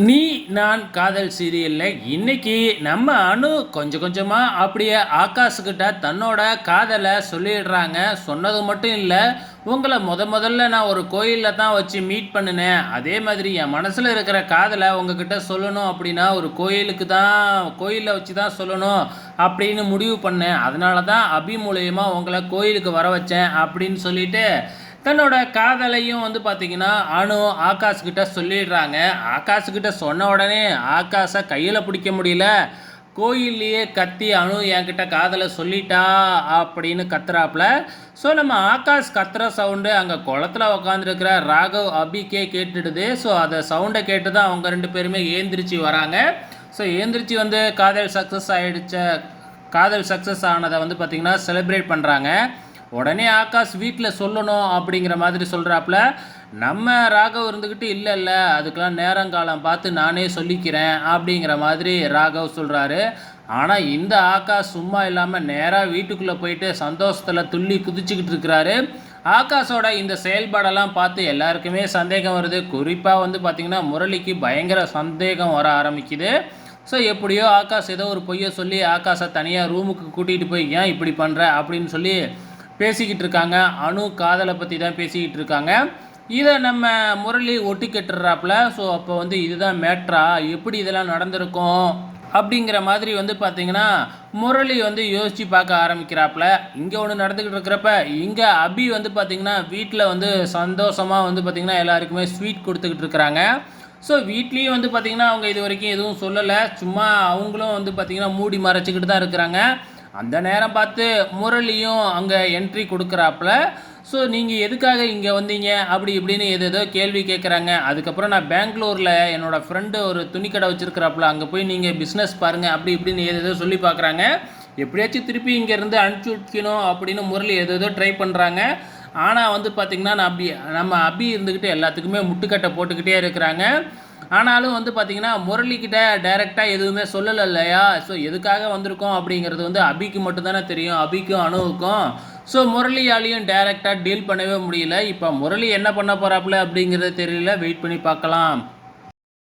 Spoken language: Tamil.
நீ நான் காதல் சீரியலில் இன்னைக்கு நம்ம அணு கொஞ்சம் கொஞ்சமாக அப்படியே ஆகாஷ்கிட்ட தன்னோட காதலை சொல்லிடுறாங்க. சொன்னது மட்டும் இல்லை உங்களை முத முதல்ல நான் ஒரு கோயிலில் தான் வச்சு மீட் பண்ணினேன். அதே மாதிரி என் மனசில் இருக்கிற காதலை உங்ககிட்ட சொல்லணும் அப்படின்னா ஒரு கோயிலுக்கு தான் கோயிலில் வச்சு தான் சொல்லணும் அப்படின்னு முடிவு பண்ணேன். அதனால தான் அபி மூலயமா உங்களை கோயிலுக்கு வர வச்சேன் அப்படின்னு சொல்லிட்டு தன்னோட காதலையும் வந்து பார்த்தீங்கன்னா அணு ஆகாஷ்கிட்ட சொல்லிடுறாங்க. ஆகாஷ்கிட்ட சொன்ன உடனே ஆகாஷை கையில் பிடிக்க முடியல. கோயில்லையே கத்தி அணு என்கிட்ட காதலை சொல்லிட்டா அப்படின்னு கத்துறாப்புல. ஸோ நம்ம ஆகாஷ் கத்துற சவுண்டு அங்கே குளத்துல உக்காந்துருக்கிற ராகவ் அபிக்கே கேட்டுடுது. ஸோ அதை சவுண்டை கேட்டு தான் அவங்க ரெண்டு பேருமே ஏந்திரிச்சு வராங்க. ஸோ ஏந்திரிச்சு வந்து காதல் சக்ஸஸ் ஆகிடுச்ச காதல் சக்ஸஸ் ஆனதை வந்து பார்த்திங்கன்னா செலிப்ரேட் பண்ணுறாங்க உடனே ஆகாஷ் வீட்டில் சொல்லணும் அப்படிங்கிற மாதிரி சொல்கிறாப்புல நம்ம ராகவ் இருந்துக்கிட்டு இல்லை இல்லை அதுக்கெலாம் நேரங்காலம் பார்த்து நானே சொல்லிக்கிறேன் அப்படிங்கிற மாதிரி ராகவ் சொல்கிறாரு ஆனால் இந்த ஆகாஷ் சும்மா இல்லாமல் நேராக வீட்டுக்குள்ளே போயிட்டு சந்தோஷத்தில் துள்ளி குதிச்சுக்கிட்டு இருக்கிறாரு. ஆகாஷோட இந்த செயல்பாடெல்லாம் பார்த்து எல்லாருக்குமே சந்தேகம் வருது. குறிப்பாக வந்து பார்த்திங்கன்னா முரளிக்கு பயங்கர சந்தேகம் வர ஆரம்பிக்குது. ஸோ எப்படியோ ஆகாஷ் ஏதோ ஒரு பொய்யை சொல்லி ஆகாஷை தனியாக ரூமுக்கு கூட்டிகிட்டு போய் ஏன் இப்படி பண்ணுற அப்படின்னு சொல்லி பேசிக்கிட்டு இருக்காங்க அணு காதலை பற்றி தான் பேசிக்கிட்டு இருக்காங்க இதை நம்ம முரளி ஒட்டி கட்டுறாப்புல. ஸோ அப்போ வந்து இதுதான் மேட்ரா. எப்படி இதெல்லாம் நடந்திருக்கும்? அப்படிங்கிற மாதிரி வந்து பார்த்திங்கன்னா முரளி வந்து யோசித்து பார்க்க ஆரம்பிக்கிறாப்புல. இங்கே ஒன்று நடந்துக்கிட்டு இருக்கிறப்ப இங்கே அபி வந்து பார்த்திங்கன்னா வீட்டில் வந்து சந்தோஷமாக வந்து பார்த்திங்கன்னா எல்லாருக்குமே ஸ்வீட் கொடுத்துக்கிட்டு இருக்கிறாங்க. ஸோ வீட்லேயும் வந்து பார்த்திங்கன்னா அவங்க இது வரைக்கும் எதுவும் சொல்லலை. சும்மா அவங்களும் வந்து பார்த்திங்கன்னா மூடி மறைச்சிக்கிட்டு தான் இருக்கிறாங்க. அந்த நேரம் பார்த்து முரளியும் அங்கே என்ட்ரி கொடுக்குறாப்புல. ஸோ நீங்கள் எதுக்காக இங்கே வந்தீங்க? அப்படி இப்படின்னு எது ஏதோ கேள்வி கேட்குறாங்க அதுக்கப்புறம் நான் பெங்களூரில் என்னோடய ஃப்ரெண்டு ஒரு துணிக்கடை வச்சுருக்கிறாப்புல. அங்கே போய் நீங்கள் பிஸ்னஸ் பாருங்கள் அப்படி இப்படின்னு எது ஏதோ சொல்லி பார்க்குறாங்க எப்படியாச்சும் திருப்பி இங்கேருந்து அனுப்பிச்சி விட்கணும் அப்படின்னு முரளி எது ஏதோ ட்ரை பண்ணுறாங்க ஆனால் வந்து பார்த்திங்கன்னா நான் அபி நம்ம அபி இருந்துக்கிட்டு எல்லாத்துக்குமே முட்டுக்கட்டை போட்டுக்கிட்டே இருக்கிறாங்க. ஆனாலும் வந்து பார்த்தீங்கன்னா முரளிக்கிட்ட டைரெக்டாக எதுவுமே சொல்லலை இல்லையா ஸோ எதுக்காக வந்திருக்கோம் அப்படிங்கிறது வந்து அபிக்கு மட்டும்தானே தெரியும். அபிக்கும் அணுவுக்கும். ஸோ முரளியாலையும் டைரெக்டாக டீல் பண்ணவே முடியல. இப்போ முரளி என்ன பண்ண போகிறாப்புல அப்படிங்கிறது தெரியல. வெயிட் பண்ணி பார்க்கலாம்.